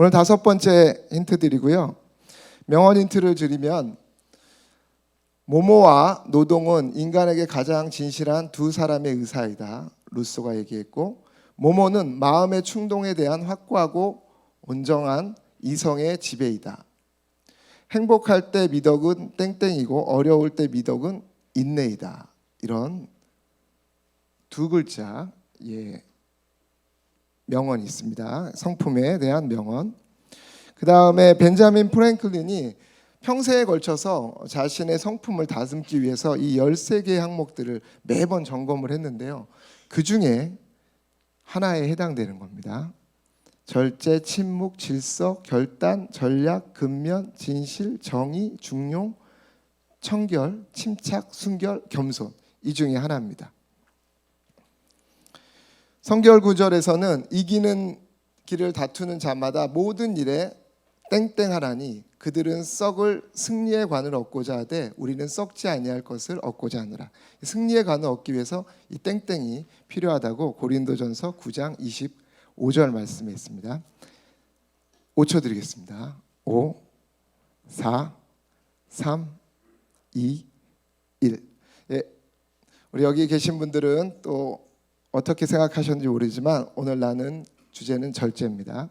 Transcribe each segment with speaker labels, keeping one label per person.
Speaker 1: 오늘 다섯 번째 힌트 드리고요. 명언 힌트를 드리면 모모와 노동은 인간에게 가장 진실한 두 사람의 의사이다. 루소가 얘기했고 모모는 마음의 충동에 대한 확고하고 온정한 이성의 지배이다. 행복할 때 미덕은 땡땡이고 어려울 때 미덕은 인내이다. 이런 두 글자 예 명언이 있습니다. 성품에 대한 명언. 그 다음에 벤자민 프랭클린이 평생에 걸쳐서 자신의 성품을 다듬기 위해서 이 13개의 항목들을 매번 점검을 했는데요. 그 중에 하나에 해당되는 겁니다. 절제, 침묵, 질서, 결단, 전략, 근면, 진실, 정의, 중용, 청결, 침착, 순결, 겸손 이 중에 하나입니다. 성결 구절에서는 이기는 길을 다투는 자마다 모든 일에 땡땡하라니 그들은 썩을 승리의 관을 얻고자 하되 우리는 썩지 아니할 것을 얻고자 하느라 승리의 관을 얻기 위해서 이 땡땡이 필요하다고 고린도전서 9장 25절 말씀에 있습니다. 5초 드리겠습니다. 5 4 3 2 1 예. 우리 여기 계신 분들은 또 어떻게 생각하셨는지 모르지만 오늘 나는 주제는 절제입니다.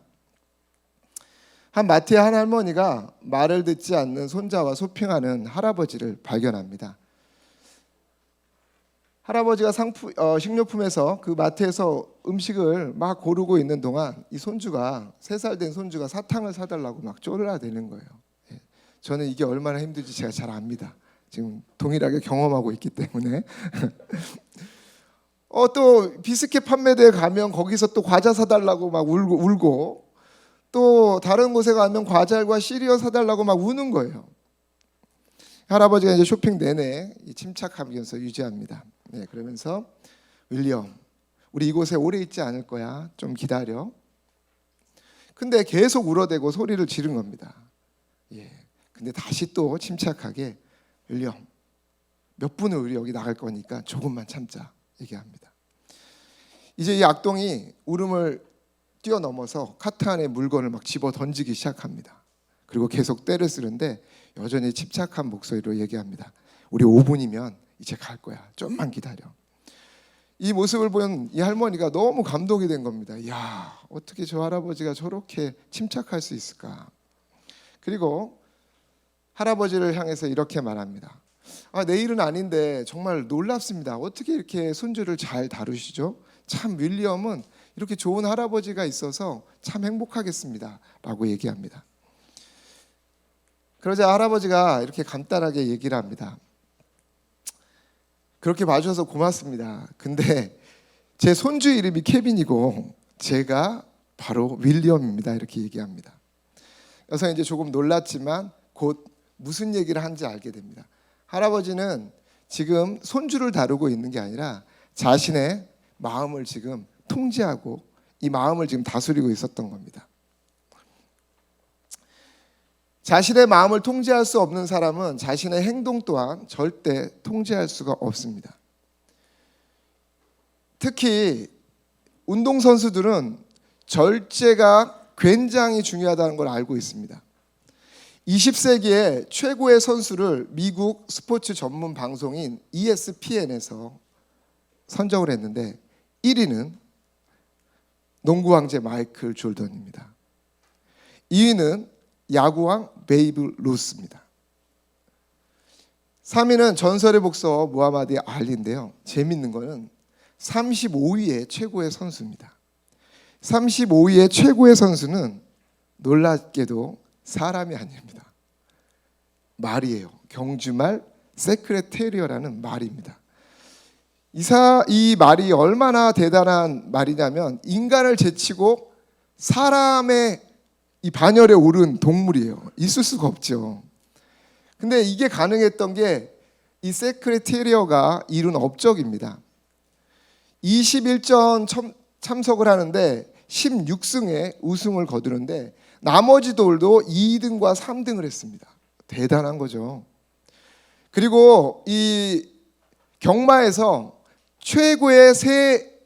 Speaker 1: 한 마트의 한 할머니가 말을 듣지 않는 손자와 소핑하는 할아버지를 발견합니다. 할아버지가 상품, 어, 식료품에서 그 마트에서 음식을 막 고르고 있는 동안 이 손주가 세 살 된 손주가 사탕을 사달라고 막 쫄라대는 거예요. 예. 저는 이게 얼마나 힘든지 제가 잘 압니다. 지금 동일하게 경험하고 있기 때문에 어, 또 비스켓 판매대에 가면 거기서 또 과자 사달라고 막 울고 울고 또 다른 곳에 가면 과자과 시리얼 사달라고 막 우는 거예요. 할아버지가 이제 쇼핑 내내 이 침착하면서 유지합니다. 네, 그러면서 윌리엄, 우리 이곳에 오래 있지 않을 거야. 좀 기다려. 근데 계속 울어대고 소리를 지른 겁니다. 예. 근데 다시 또 침착하게 윌리엄, 몇 분을 우리 여기 나갈 거니까 조금만 참자. 얘기합니다. 이제 이 악동이 울음을 뛰어넘어서 카트 안에 물건을 막 집어 던지기 시작합니다. 그리고 계속 때를 쓰는데 여전히 침착한 목소리로 얘기합니다. 우리 5분이면 이제 갈 거야. 좀만 기다려. 이 모습을 본 이 할머니가 너무 감동이 된 겁니다. 야, 어떻게 저 할아버지가 저렇게 침착할 수 있을까? 그리고 할아버지를 향해서 이렇게 말합니다. 아, 내일은 아닌데 정말 놀랍습니다. 어떻게 이렇게 손주를 잘 다루시죠? 참 윌리엄은 이렇게 좋은 할아버지가 있어서 참 행복하겠습니다.라고 얘기합니다. 그러자 할아버지가 이렇게 간단하게 얘기를 합니다. 그렇게 봐주셔서 고맙습니다. 근데 제 손주 이름이 케빈이고 제가 바로 윌리엄입니다. 이렇게 얘기합니다. 여성 이제 조금 놀랐지만 곧 무슨 얘기를 한지 알게 됩니다. 할아버지는 지금 손주를 다루고 있는 게 아니라 자신의 마음을 지금 통제하고 이 마음을 지금 다스리고 있었던 겁니다. 자신의 마음을 통제할 수 없는 사람은 자신의 행동 또한 절대 통제할 수가 없습니다. 특히 운동선수들은 절제가 굉장히 중요하다는 걸 알고 있습니다. 20세기의 최고의 선수를 미국 스포츠 전문 방송인 ESPN에서 선정을 했는데 1위는 농구 왕제 마이클 졸던입니다. 2위는 야구왕 베이브 루스입니다. 3위는 전설의 복서 무하마드 알리인데요. 재밌는 거는 35위의 최고의 선수입니다. 35위의 최고의 선수는 놀랍게도 사람이 아닙니다. 말이에요. 경주말 세크레테리어라는 말입니다. 이사 이 말이 얼마나 대단한 말이냐면 인간을 제치고 사람의 이 반열에 오른 동물이에요. 있을 수가 없죠. 근데 이게 가능했던 게 이 세크레테리어가 이룬 업적입니다. 21전 참석을 하는데 16승에 우승을 거두는데 나머지 돌도 2등과 3등을 했습니다. 대단한 거죠. 그리고 이 경마에서 최고의 세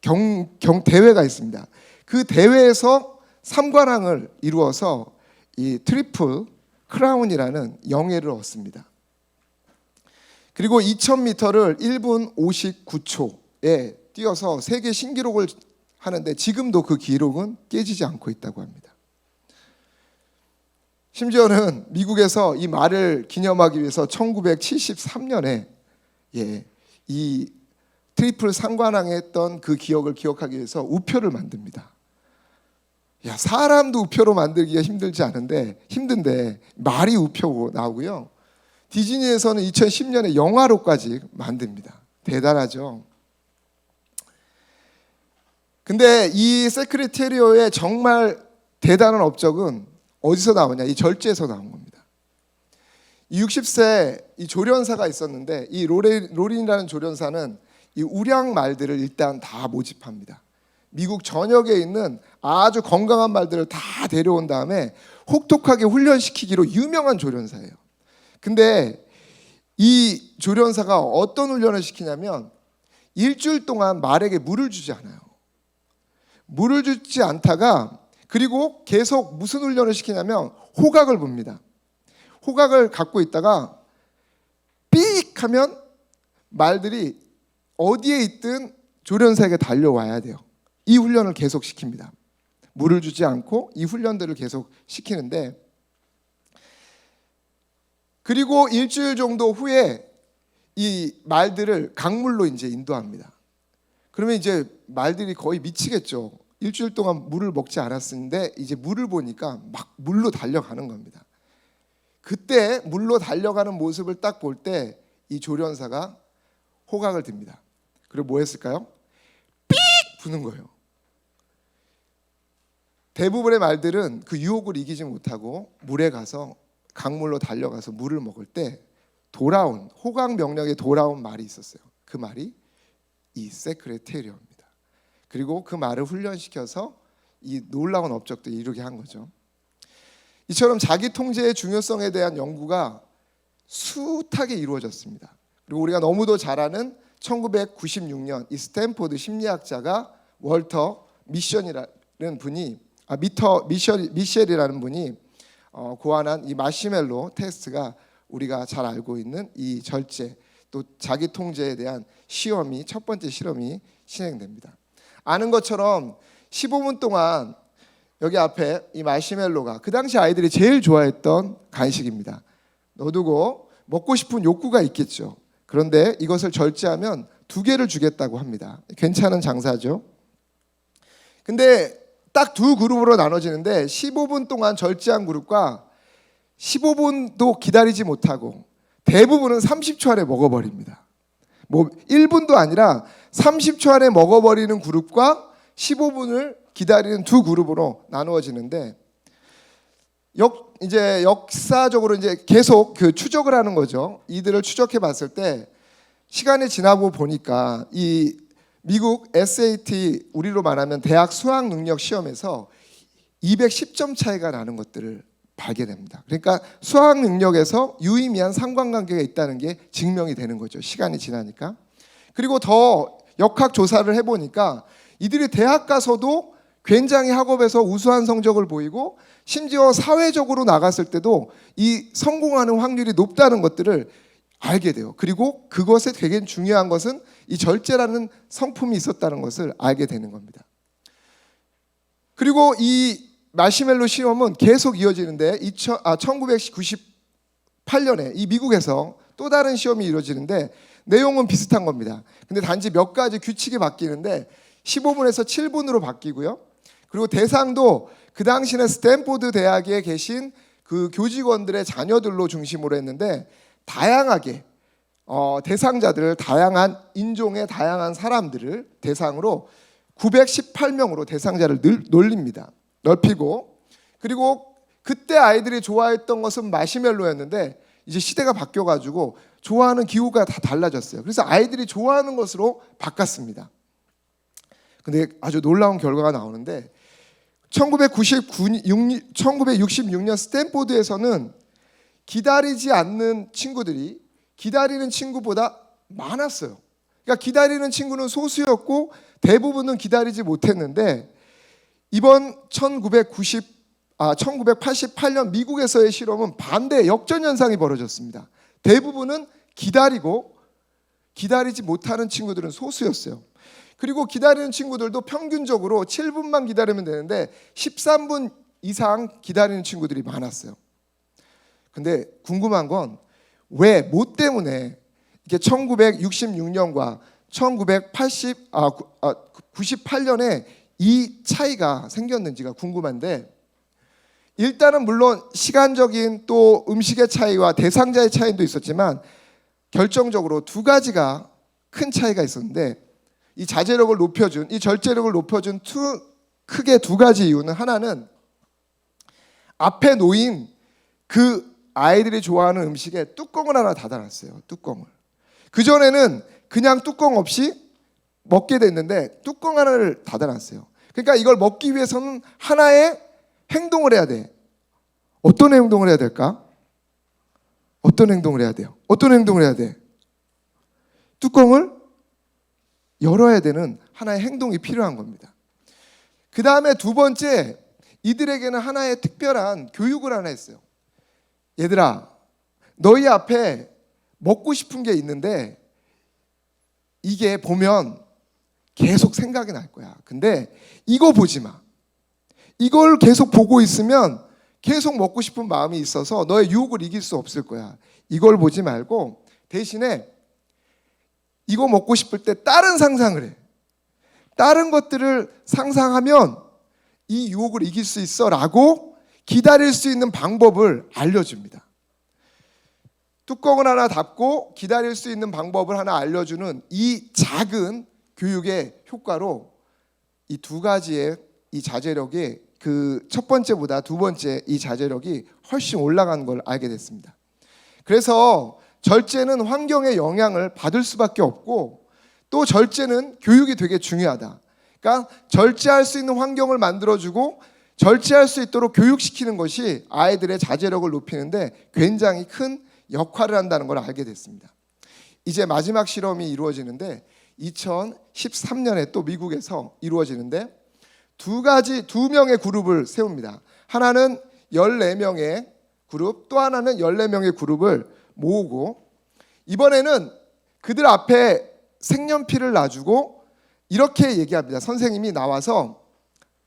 Speaker 1: 경, 경 대회가 있습니다. 그 대회에서 삼관왕을 이루어서 이 트리플 크라운이라는 영예를 얻습니다. 그리고 2000m를 1분 59초에 뛰어서 세계 신기록을 하는데 지금도 그 기록은 깨지지 않고 있다고 합니다. 심지어는 미국에서 이 말을 기념하기 위해서 1973년에 예, 이 트리플 상관왕에 했던 그 기억을 기억하기 위해서 우표를 만듭니다. 야 사람도 우표로 만들기가 힘들지 않은데 힘든데 말이 우표고 나오고요. 디즈니에서는 2010년에 영화로까지 만듭니다. 대단하죠. 근데 이 세크레테리오의 정말 대단한 업적은 어디서 나오냐? 이 절제에서 나온 겁니다. 이 60세 이 조련사가 있었는데 이 로레, 로린이라는 조련사는 이 우량 말들을 일단 다 모집합니다. 미국 전역에 있는 아주 건강한 말들을 다 데려온 다음에 혹독하게 훈련시키기로 유명한 조련사예요. 근데 이 조련사가 어떤 훈련을 시키냐면 일주일 동안 말에게 물을 주지 않아요. 물을 주지 않다가 그리고 계속 무슨 훈련을 시키냐면 호각을 봅니다. 호각을 갖고 있다가 삑 하면 말들이 어디에 있든 조련사에게 달려와야 돼요. 이 훈련을 계속 시킵니다. 물을 주지 않고 이 훈련들을 계속 시키는데 그리고 일주일 정도 후에 이 말들을 강물로 이제 인도합니다. 그러면 이제 말들이 거의 미치겠죠. 일주일 동안 물을 먹지 않았는데 이제 물을 보니까 막 물로 달려가는 겁니다. 그때 물로 달려가는 모습을 딱 볼 때 이 조련사가 호각을 듭니다. 그리고 뭐 했을까요? 삑 부는 거예요. 대부분의 말들은 그 유혹을 이기지 못하고 물에 가서 강물로 달려가서 물을 먹을 때 돌아온 호각 명령에 돌아온 말이 있었어요. 그 말이 이 세크레테리어입니다. 그리고 그 말을 훈련시켜서 이 놀라운 업적도 이루게 한 거죠. 이처럼 자기 통제의 중요성에 대한 연구가 숱하게 이루어졌습니다. 그리고 우리가 너무도 잘 아는 1996년 이 스탠포드 심리학자가 월터 미션이라는 분이 아 미터 미셸 미셸이라는 분이 어, 고안한 이 마시멜로 테스트가 우리가 잘 알고 있는 이 절제 또 자기 통제에 대한 시험이 첫 번째 실험이 진행됩니다. 아는 것처럼 15분 동안 여기 앞에 이 마시멜로가 그 당시 아이들이 제일 좋아했던 간식입니다. 넣어두고 먹고 싶은 욕구가 있겠죠. 그런데 이것을 절제하면 두 개를 주겠다고 합니다. 괜찮은 장사죠. 근데 딱 두 그룹으로 나눠지는데 15분 동안 절제한 그룹과 15분도 기다리지 못하고 대부분은 30초 안에 먹어버립니다. 뭐 1분도 아니라 30초 안에 먹어버리는 그룹과 15분을 기다리는 두 그룹으로 나누어지는데 역 이제 역사적으로 이제 계속 그 추적을 하는 거죠. 이들을 추적해 봤을 때 시간이 지나고 보니까 이 미국 SAT 우리로 말하면 대학 수학 능력 시험에서 210점 차이가 나는 것들을 발견됩니다. 그러니까 수학 능력에서 유의미한 상관관계가 있다는 게 증명이 되는 거죠. 시간이 지나니까. 그리고 더 역학 조사를 해보니까 이들이 대학 가서도 굉장히 학업에서 우수한 성적을 보이고 심지어 사회적으로 나갔을 때도 이 성공하는 확률이 높다는 것들을 알게 돼요. 그리고 그것에 되게 중요한 것은 이 절제라는 성품이 있었다는 것을 알게 되는 겁니다. 그리고 이 마시멜로 시험은 계속 이어지는데 2000, 아, 1998년에 이 미국에서 또 다른 시험이 이루어지는데 내용은 비슷한 겁니다. 근데 단지 몇 가지 규칙이 바뀌는데 15분에서 7분으로 바뀌고요. 그리고 대상도 그 당시에 스탠포드 대학에 계신 그 교직원들의 자녀들로 중심으로 했는데 다양하게 어, 대상자들을 다양한 인종의 다양한 사람들을 대상으로 918명으로 대상자를 늘, 놀립니다. 넓히고 그리고 그때 아이들이 좋아했던 것은 마시멜로였는데 이제 시대가 바뀌어 가지고 좋아하는 기호가 다 달라졌어요. 그래서 아이들이 좋아하는 것으로 바꿨습니다. 근데 아주 놀라운 결과가 나오는데 1999, 1966년 스탠포드에서는 기다리지 않는 친구들이 기다리는 친구보다 많았어요. 그러니까 기다리는 친구는 소수였고 대부분은 기다리지 못했는데 이번 1990 아, 1988년 미국에서의 실험은 반대 역전 현상이 벌어졌습니다. 대부분은 기다리고 기다리지 못하는 친구들은 소수였어요. 그리고 기다리는 친구들도 평균적으로 7분만 기다리면 되는데 13분 이상 기다리는 친구들이 많았어요. 근데 궁금한 건 왜 뭐 때문에 이게 1966년과 1980 아, 구- 아 98년에 이 차이가 생겼는지가 궁금한데 일단은 물론 시간적인 또 음식의 차이와 대상자의 차이도 있었지만 결정적으로 두 가지가 큰 차이가 있었는데 이 자제력을 높여준 이 절제력을 높여준 두, 크게 두 가지 이유는 하나는 앞에 놓인 그 아이들이 좋아하는 음식에 뚜껑을 하나 닫아놨어요. 뚜껑을. 그 전에는 그냥 뚜껑 없이 먹게 됐는데 뚜껑 하나를 닫아놨어요. 그러니까 이걸 먹기 위해서는 하나의 행동을 해야 돼. 어떤 행동을 해야 될까? 어떤 행동을 해야 돼요? 어떤 행동을 해야 돼? 뚜껑을 열어야 되는 하나의 행동이 필요한 겁니다. 그 다음에 두 번째, 이들에게는 하나의 특별한 교육을 하나 했어요. 얘들아, 너희 앞에 먹고 싶은 게 있는데 이게 보면 계속 생각이 날 거야. 근데 이거 보지 마. 이걸 계속 보고 있으면 계속 먹고 싶은 마음이 있어서 너의 유혹을 이길 수 없을 거야. 이걸 보지 말고 대신에 이거 먹고 싶을 때 다른 상상을 해. 다른 것들을 상상하면 이 유혹을 이길 수 있어 라고 기다릴 수 있는 방법을 알려줍니다. 뚜껑을 하나 닫고 기다릴 수 있는 방법을 하나 알려주는 이 작은 교육의 효과로 이 두 가지의 이 자제력이 그 첫 번째보다 두 번째 이 자제력이 훨씬 올라간 걸 알게 됐습니다. 그래서 절제는 환경의 영향을 받을 수밖에 없고 또 절제는 교육이 되게 중요하다. 그러니까 절제할 수 있는 환경을 만들어주고 절제할 수 있도록 교육시키는 것이 아이들의 자제력을 높이는데 굉장히 큰 역할을 한다는 걸 알게 됐습니다. 이제 마지막 실험이 이루어지는데 2013년에 또 미국에서 이루어지는데 두 가지 두 명의 그룹을 세웁니다. 하나는 14명의 그룹, 또 하나는 14명의 그룹을 모으고 이번에는 그들 앞에 색연필을 놔주고 이렇게 얘기합니다. 선생님이 나와서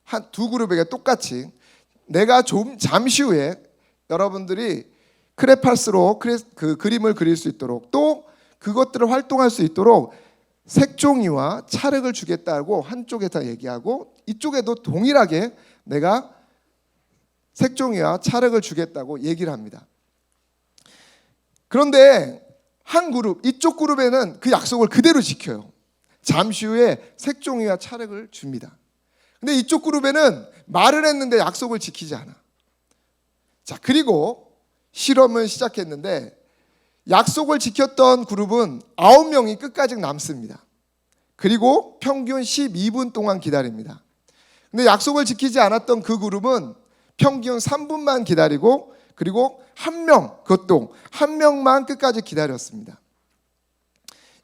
Speaker 1: 한 두 그룹에게 똑같이 내가 좀 잠시 후에 여러분들이 크레파스로 크레, 그 그림을 그릴 수 있도록 또 그것들을 활동할 수 있도록 색종이와 찰흙을 주겠다고 한쪽에다 얘기하고 이쪽에도 동일하게 내가 색종이와 찰흙을 주겠다고 얘기를 합니다. 그런데 한 그룹 이쪽 그룹에는 그 약속을 그대로 지켜요. 잠시 후에 색종이와 찰흙을 줍니다. 근데 이쪽 그룹에는 말을 했는데 약속을 지키지 않아. 자, 그리고 실험을 시작했는데 약속을 지켰던 그룹은 9명이 끝까지 남습니다. 그리고 평균 12분 동안 기다립니다. 근데 약속을 지키지 않았던 그 그룹은 평균 3분만 기다리고 그리고 한 명, 그것도 한 명만 끝까지 기다렸습니다.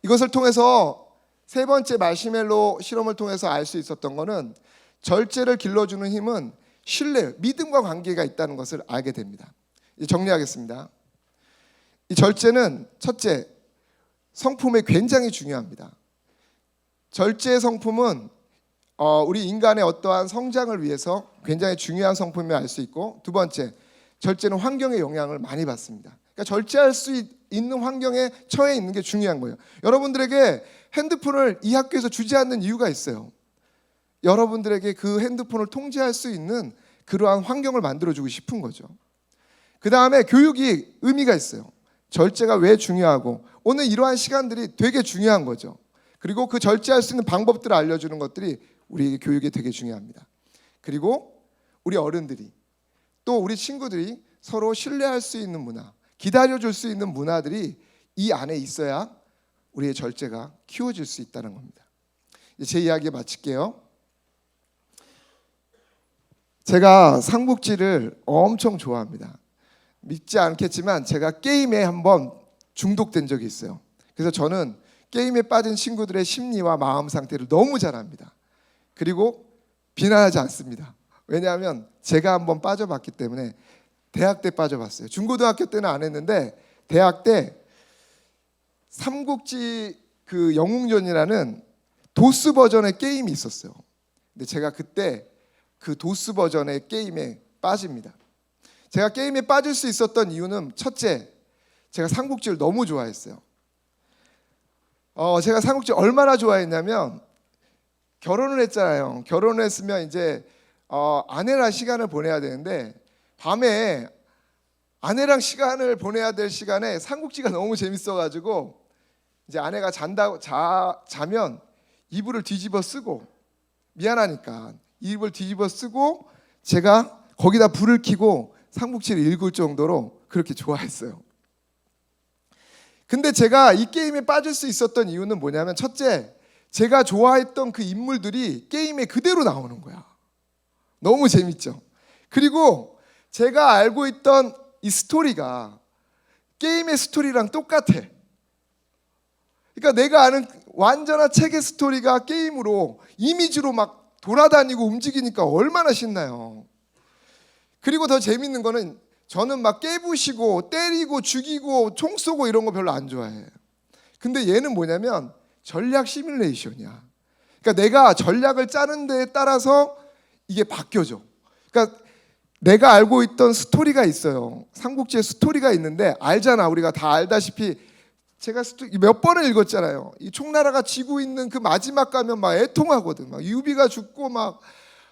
Speaker 1: 이것을 통해서 세 번째 마시멜로 실험을 통해서 알 수 있었던 것은 절제를 길러주는 힘은 신뢰, 믿음과 관계가 있다는 것을 알게 됩니다. 정리하겠습니다. 이 절제는 첫째 성품에 굉장히 중요합니다. 절제의 성품은 어, 우리 인간의 어떠한 성장을 위해서 굉장히 중요한 성품임을 알수 있고 두 번째 절제는 환경의 영향을 많이 받습니다. 그러니까 절제할 수 있- 있는 환경에 처해 있는 게 중요한 거예요. 여러분들에게 핸드폰을 이 학교에서 주지 않는 이유가 있어요. 여러분들에게 그 핸드폰을 통제할 수 있는 그러한 환경을 만들어주고 싶은 거죠. 그 다음에 교육이 의미가 있어요. 절제가 왜 중요하고 오늘 이러한 시간들이 되게 중요한 거죠. 그리고 그 절제할 수 있는 방법들을 알려주는 것들이 우리 교육에 되게 중요합니다. 그리고 우리 어른들이 또 우리 친구들이 서로 신뢰할 수 있는 문화, 기다려줄 수 있는 문화들이 이 안에 있어야 우리의 절제가 키워질 수 있다는 겁니다. 제 이야기 마칠게요. 제가 삼국지를 엄청 좋아합니다. 믿지 않겠지만 제가 게임에 한번 중독된 적이 있어요. 그래서 저는 게임에 빠진 친구들의 심리와 마음 상태를 너무 잘 압니다. 그리고 비난하지 않습니다. 왜냐하면 제가 한번 빠져봤기 때문에 대학 때 빠져봤어요. 중고등학교 때는 안 했는데 대학 때 삼국지 그 영웅전이라는 도스 버전의 게임이 있었어요. 근데 제가 그때 그 도스 버전의 게임에 빠집니다. 제가 게임에 빠질 수 있었던 이유는 첫째, 제가 삼국지를 너무 좋아했어요. 어, 제가 삼국지 얼마나 좋아했냐면 결혼을 했잖아요. 결혼을 했으면 이제 어, 아내랑 시간을 보내야 되는데 밤에 아내랑 시간을 보내야 될 시간에 삼국지가 너무 재밌어가지고 이제 아내가 잔다 자 자면 이불을 뒤집어 쓰고 미안하니까 이불 뒤집어 쓰고 제가 거기다 불을 켜고 삼국지를 읽을 정도로 그렇게 좋아했어요. 근데 제가 이 게임에 빠질 수 있었던 이유는 뭐냐면 첫째, 제가 좋아했던 그 인물들이 게임에 그대로 나오는 거야. 너무 재밌죠. 그리고 제가 알고 있던 이 스토리가 게임의 스토리랑 똑같아. 그러니까 내가 아는 완전한 책의 스토리가 게임으로 이미지로 막 돌아다니고 움직이니까 얼마나 신나요. 그리고 더 재밌는 거는 저는 막 깨부시고 때리고 죽이고 총 쏘고 이런 거 별로 안 좋아해. 근데 얘는 뭐냐면 전략 시뮬레이션이야. 그러니까 내가 전략을 짜는 데에 따라서 이게 바뀌어져. 그러니까 내가 알고 있던 스토리가 있어요. 삼국지에 스토리가 있는데 알잖아. 우리가 다 알다시피 제가 몇 번을 읽었잖아요. 이 총나라가 지고 있는 그 마지막 가면 막 애통하거든. 막 유비가 죽고 막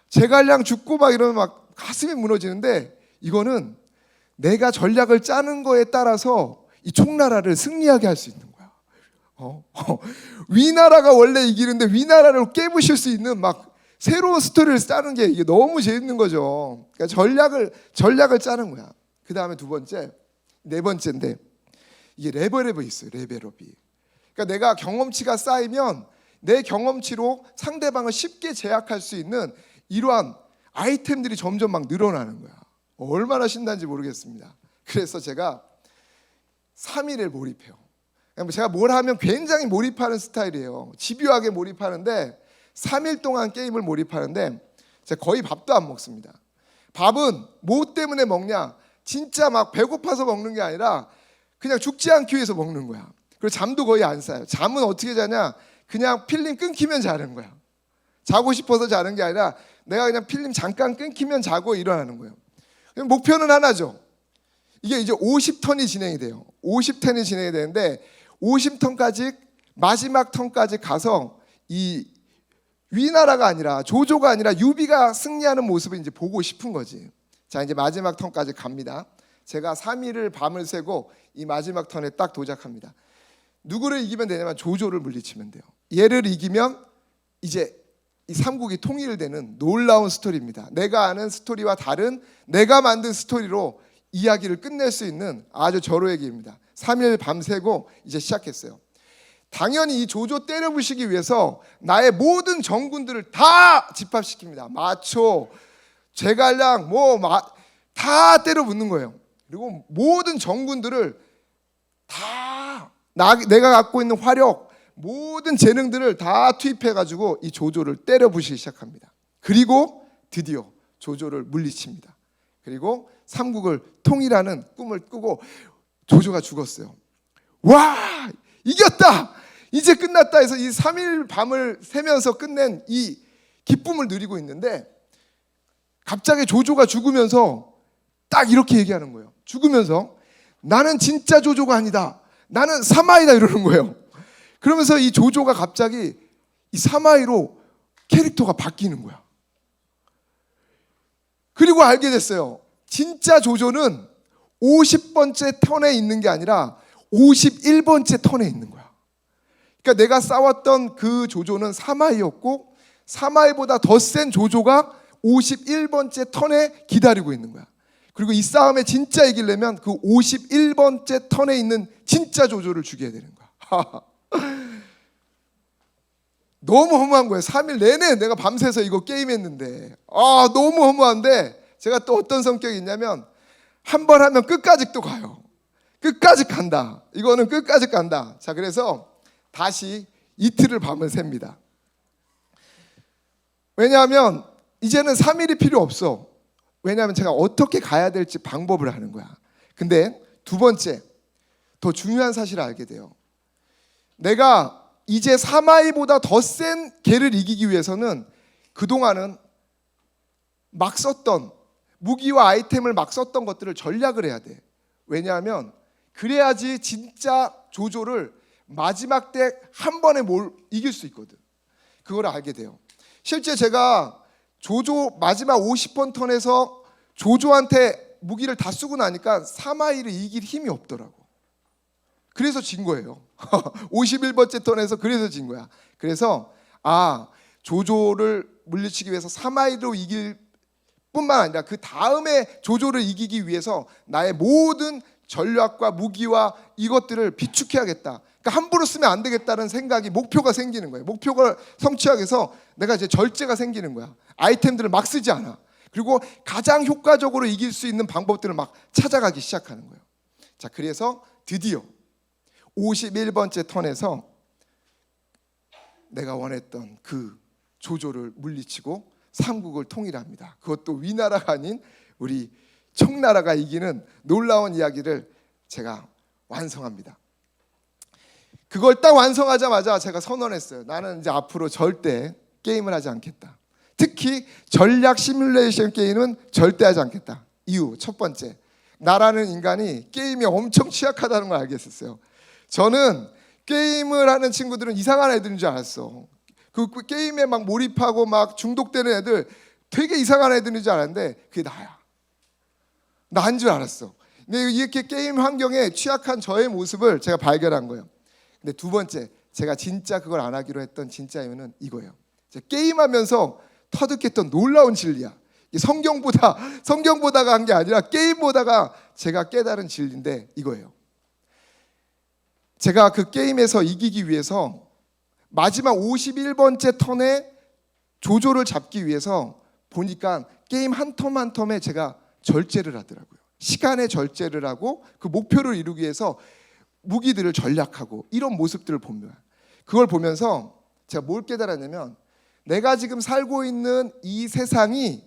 Speaker 1: 제갈량 죽고 막 이러면 막 가슴이 무너지는데 이거는 내가 전략을 짜는 거에 따라서 이 총나라를 승리하게 할 수 있는 거야. 어? 위나라가 원래 이기는데 위나라를 깨부실 수 있는 막 새로운 스토리를 짜는 게 이게 너무 재밌는 거죠. 그러니까 전략을 전략을 짜는 거야. 그 다음에 두 번째, 네 번째인데 이게 레벨업이 있어요. 레벨업이. 그러니까 내가 경험치가 쌓이면 내 경험치로 상대방을 쉽게 제압할 수 있는 이러한 아이템들이 점점 막 늘어나는 거야. 얼마나 신난지 모르겠습니다. 그래서 제가 3일을 몰입해요. 그냥 제가 뭘 하면 굉장히 몰입하는 스타일이에요. 집요하게 몰입하는데 3일 동안 게임을 몰입하는데 제가 거의 밥도 안 먹습니다. 밥은 뭐 때문에 먹냐? 진짜 막 배고파서 먹는 게 아니라 그냥 죽지 않기 위해서 먹는 거야. 그리고 잠도 거의 안 싸요. 잠은 어떻게 자냐? 그냥 필름 끊기면 자는 거야. 자고 싶어서 자는 게 아니라 내가 그냥 필름 잠깐 끊기면 자고 일어나는 거예요. 목표는 하나죠. 이게 이제 50턴이 진행이 돼요. 50턴이 진행이 되는데 50턴까지 마지막 턴까지 가서 이 위나라가 아니라 조조가 아니라 유비가 승리하는 모습을 이제 보고 싶은 거지. 자 이제 마지막 턴까지 갑니다. 제가 3일을 밤을 새고 이 마지막 턴에 딱 도착합니다. 누구를 이기면 되냐면 조조를 물리치면 돼요. 얘를 이기면 이제 이 삼국이 통일되는 놀라운 스토리입니다. 내가 아는 스토리와 다른 내가 만든 스토리로 이야기를 끝낼 수 있는 아주 절호의 기입니다. 3일 밤새고 이제 시작했어요. 당연히 이 조조 때려부시기 위해서 나의 모든 정군들을 다 집합시킵니다. 마초, 제갈량 뭐다 때려붙는 거예요. 그리고 모든 정군들을 다 나, 내가 갖고 있는 화력, 모든 재능들을 다 투입해 가지고 이 조조를 때려 부시기 시작합니다. 그리고 드디어 조조를 물리칩니다. 그리고 삼국을 통일하는 꿈을 꾸고 조조가 죽었어요. 와! 이겼다! 이제 끝났다 해서 이 3일 밤을 새면서 끝낸 이 기쁨을 누리고 있는데 갑자기 조조가 죽으면서 딱 이렇게 얘기하는 거예요. 죽으면서 나는 진짜 조조가 아니다. 나는 사마이다 이러는 거예요. 그러면서 이 조조가 갑자기 이 사마이로 캐릭터가 바뀌는 거야. 그리고 알게 됐어요. 진짜 조조는 50번째 턴에 있는 게 아니라 51번째 턴에 있는 거야. 그러니까 내가 싸웠던 그 조조는 사마이였고 사마이보다 더 센 조조가 51번째 턴에 기다리고 있는 거야. 그리고 이 싸움에 진짜 이기려면 그 51번째 턴에 있는 진짜 조조를 죽여야 되는 거야. 너무 허무한 거예요. 3일 내내 내가 밤새서 이거 게임했는데 아 너무 허무한데 제가 또 어떤 성격이 있냐면 한 번 하면 끝까지 또 가요. 끝까지 간다. 이거는 끝까지 간다. 자 그래서 다시 이틀을 밤을 셉니다. 왜냐하면 이제는 3일이 필요 없어. 왜냐하면 제가 어떻게 가야 될지 방법을 하는 거야. 근데 두 번째 더 중요한 사실을 알게 돼요. 내가 이제 사마이보다 더 센 개를 이기기 위해서는 그동안은 막 썼던 무기와 아이템을 막 썼던 것들을 전략을 해야 돼. 왜냐하면 그래야지 진짜 조조를 마지막 때 한 번에 몰 이길 수 있거든. 그걸 알게 돼요. 실제 제가 조조 마지막 50번 턴에서 조조한테 무기를 다 쓰고 나니까 사마이를 이길 힘이 없더라고. 그래서 진 거예요. 51번째 턴에서 그래서 진 거야. 그래서 아 조조를 물리치기 위해서 사마이로 이길 뿐만 아니라 그 다음에 조조를 이기기 위해서 나의 모든 전략과 무기와 이것들을 비축해야겠다. 그러니까 함부로 쓰면 안 되겠다는 생각이 목표가 생기는 거예요. 목표를 성취하기 위해서 내가 이제 절제가 생기는 거야. 아이템들을 막 쓰지 않아. 그리고 가장 효과적으로 이길 수 있는 방법들을 막 찾아가기 시작하는 거예요. 자, 그래서 드디어 51번째 턴에서 내가 원했던 그 조조를 물리치고 삼국을 통일합니다. 그것도 위나라가 아닌 우리 청나라가 이기는 놀라운 이야기를 제가 완성합니다. 그걸 딱 완성하자마자 제가 선언했어요. 나는 이제 앞으로 절대 게임을 하지 않겠다. 특히 전략 시뮬레이션 게임은 절대 하지 않겠다. 이유 첫 번째, 나라는 인간이 게임에 엄청 취약하다는 걸 알겠었어요. 저는 게임을 하는 친구들은 이상한 애들인 줄 알았어. 그 게임에 막 몰입하고 막 중독되는 애들 되게 이상한 애들인 줄 알았는데 그게 나야. 나인 줄 알았어. 근데 이렇게 게임 환경에 취약한 저의 모습을 제가 발견한 거예요. 근데 두 번째, 제가 진짜 그걸 안 하기로 했던 진짜 이유는 이거예요. 게임하면서 터득했던 놀라운 진리야. 이 성경보다 성경보다가 한 게 아니라 게임보다가 제가 깨달은 진리인데 이거예요. 제가 그 게임에서 이기기 위해서 마지막 51번째 턴에 조조를 잡기 위해서 보니까 게임 한턴한 턴에 제가 절제를 하더라고요. 시간의 절제를 하고 그 목표를 이루기 위해서 무기들을 전략하고 이런 모습들을 봅니다. 그걸 보면서 제가 뭘 깨달았냐면 내가 지금 살고 있는 이 세상이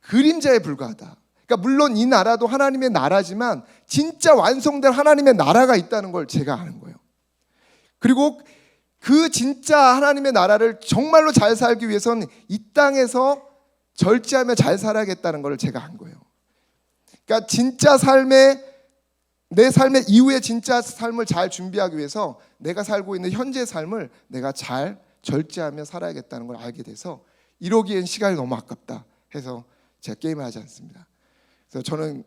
Speaker 1: 그림자에 불과하다. 그러니까 물론 이 나라도 하나님의 나라지만 진짜 완성된 하나님의 나라가 있다는 걸 제가 아는 거예요. 그리고 그 진짜 하나님의 나라를 정말로 잘 살기 위해서는 이 땅에서 절제하며 잘 살아야겠다는 걸 제가 안 거예요. 그러니까 진짜 삶의 내 삶의 이후의 진짜 삶을 잘 준비하기 위해서 내가 살고 있는 현재 삶을 내가 잘 절제하며 살아야겠다는 걸 알게 돼서 이러기엔 시간이 너무 아깝다 해서 제가 게임을 하지 않습니다. 그래서 저는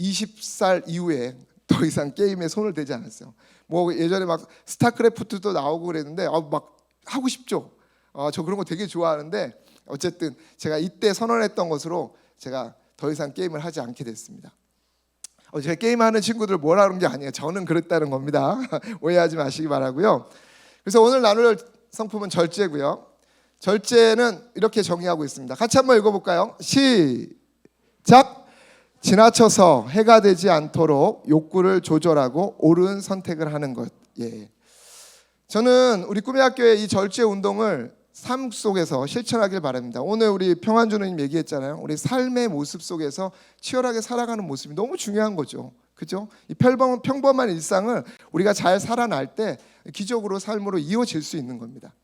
Speaker 1: 20살 이후에 더 이상 게임에 손을 대지 않았어요. 뭐 예전에 막 스타크래프트도 나오고 그랬는데 아, 막 하고 싶죠. 아, 저 그런 거 되게 좋아하는데 어쨌든 제가 이때 선언했던 것으로 제가 더 이상 게임을 하지 않게 됐습니다. 어, 제가 게임하는 친구들 뭐라 그런 게 아니에요. 저는 그랬다는 겁니다. 오해하지 마시기 바라고요. 그래서 오늘 나눌 성품은 절제고요. 절제는 이렇게 정의하고 있습니다. 같이 한번 읽어볼까요? 시작. 지나쳐서 해가 되지 않도록 욕구를 조절하고 옳은 선택을 하는 것. 예. 저는 우리 꿈의 학교의 이 절제 운동을 삶 속에서 실천하길 바랍니다. 오늘 우리 평안주님 얘기했잖아요. 우리 삶의 모습 속에서 치열하게 살아가는 모습이 너무 중요한 거죠. 그죠? 이 평범, 평범한 일상을 우리가 잘 살아날 때 기적으로 삶으로 이어질 수 있는 겁니다.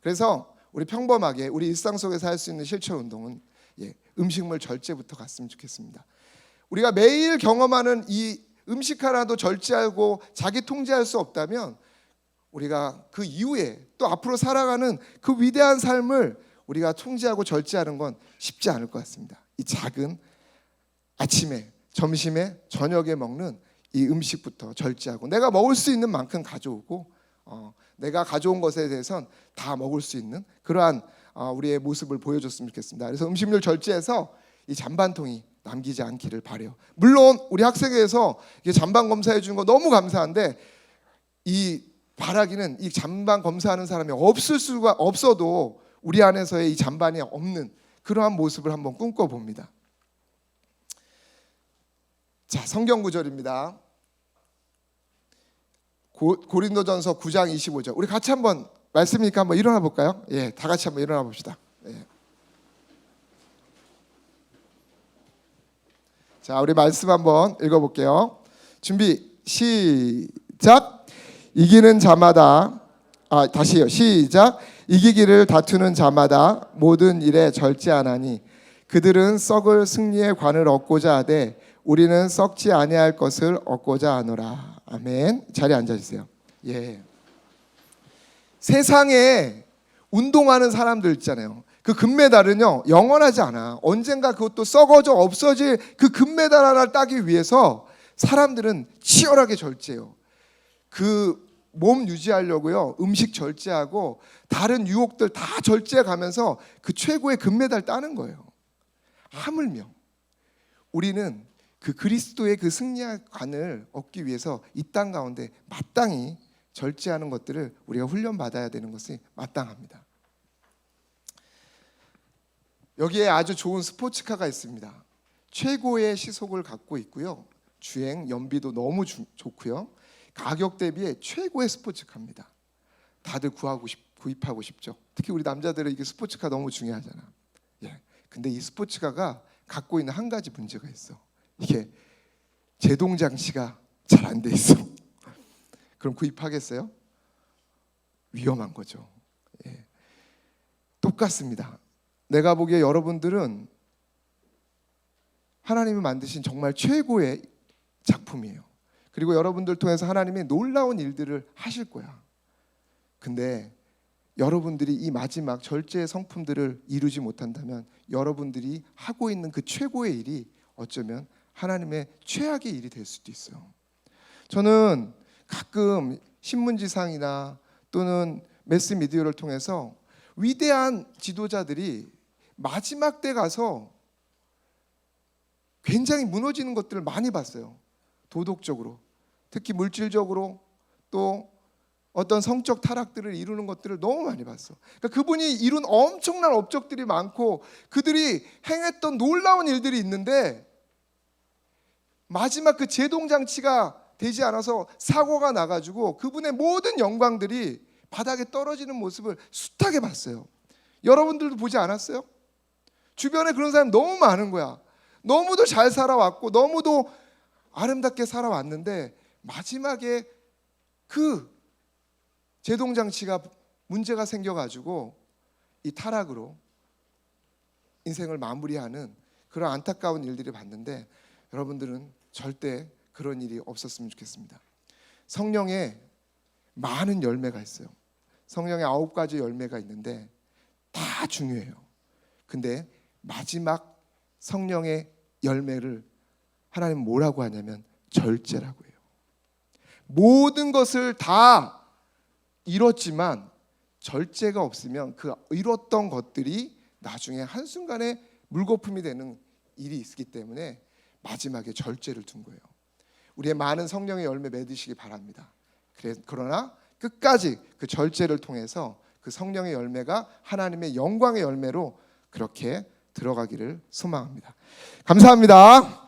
Speaker 1: 그래서 우리 평범하게 우리 일상 속에서 할 수 있는 실천 운동은 예, 음식물 절제부터 갔으면 좋겠습니다. 우리가 매일 경험하는 이 음식 하나도 절제하고 자기 통제할 수 없다면 우리가 그 이후에 또 앞으로 살아가는 그 위대한 삶을 우리가 통제하고 절제하는 건 쉽지 않을 것 같습니다. 이 작은 아침에, 점심에, 저녁에 먹는 이 음식부터 절제하고 내가 먹을 수 있는 만큼 가져오고 어, 내가 가져온 것에 대해선 다 먹을 수 있는 그러한 어, 우리의 모습을 보여줬으면 좋겠습니다. 그래서 음식물 절제해서 이 잔반통이 남기지 않기를 바래요. 물론 우리 학생회에서 잔반 검사해 주는 거 너무 감사한데 이 바라기는 이 잔반 검사하는 사람이 없을 수가 없어도 우리 안에서의 이 잔반이 없는 그러한 모습을 한번 꿈꿔 봅니다. 자, 성경 구절입니다. 고, 린도전서 9장 25절. 우리 같이 한번 말씀이니까 한번 일어나 볼까요? 예, 다 같이 한번 일어나 봅시다. 예. 자, 우리 말씀 한번 읽어 볼게요. 준비 시작. 이기는 자마다 아 다시요. 시작. 이기기를 다투는 자마다 모든 일에 절제하나니 그들은 썩을 승리의 관을 얻고자 하되 우리는 썩지 아니할 것을 얻고자 하노라. 아멘. 자리에 앉아 주세요. 예. 세상에 운동하는 사람들 있잖아요. 그 금메달은요 영원하지 않아. 언젠가 그것도 썩어져 없어질 그 금메달 하나를 따기 위해서 사람들은 치열하게 절제해요. 그 몸 유지하려고요 음식 절제하고 다른 유혹들 다 절제해 가면서 그 최고의 금메달 따는 거예요. 하물며 우리는 그 그리스도의 그 승리의 관을 얻기 위해서 이 땅 가운데 마땅히 절제하는 것들을 우리가 훈련 받아야 되는 것이 마땅합니다. 여기에 아주 좋은 스포츠카가 있습니다. 최고의 시속을 갖고 있고요. 주행 연비도 너무 주- 좋고요. 가격 대비에 최고의 스포츠카입니다. 다들 구하고 싶, 구입하고 싶죠. 특히 우리 남자들은 이게 스포츠카 너무 중요하잖아. 예. 근데 이 스포츠카가 갖고 있는 한 가지 문제가 있어. 이게 제동 장치가 잘 안 돼 있어. 그럼 구입하겠어요? 위험한 거죠. 예. 똑같습니다. 내가 보기에 여러분들은 하나님이 만드신 정말 최고의 작품이에요. 그리고 여러분들 통해서 하나님이 놀라운 일들을 하실 거야. 근데 여러분들이 이 마지막 절제의 성품들을 이루지 못한다면 여러분들이 하고 있는 그 최고의 일이 어쩌면 하나님의 최악의 일이 될 수도 있어요. 저는 가끔 신문지상이나 또는 매스 미디어를 통해서 위대한 지도자들이 마지막 때 가서 굉장히 무너지는 것들을 많이 봤어요. 도덕적으로, 특히 물질적으로 또 어떤 성적 타락들을 이루는 것들을 너무 많이 봤어. 그러니까 그분이 이룬 엄청난 업적들이 많고 그들이 행했던 놀라운 일들이 있는데 마지막 그 제동 장치가 되지 않아서 사고가 나가지고 그분의 모든 영광들이 바닥에 떨어지는 모습을 숱하게 봤어요. 여러분들도 보지 않았어요? 주변에 그런 사람 너무 많은 거야. 너무도 잘 살아왔고 너무도 아름답게 살아왔는데 마지막에 그 제동 장치가 문제가 생겨가지고 이 타락으로 인생을 마무리하는 그런 안타까운 일들이 봤는데 여러분들은 절대 그런 일이 없었으면 좋겠습니다. 성령에 많은 열매가 있어요. 성령에 아홉 가지 열매가 있는데 다 중요해요. 근데 마지막 성령의 열매를 하나님 뭐라고 하냐면 절제라고 해요. 모든 것을 다 이뤘지만 절제가 없으면 그 이뤘던 것들이 나중에 한순간에 물거품이 되는 일이 있기 때문에 마지막에 절제를 둔 거예요. 우리의 많은 성령의 열매 맺으시기 바랍니다. 그러나 끝까지 그 절제를 통해서 그 성령의 열매가 하나님의 영광의 열매로 그렇게 들어가기를 소망합니다. 감사합니다.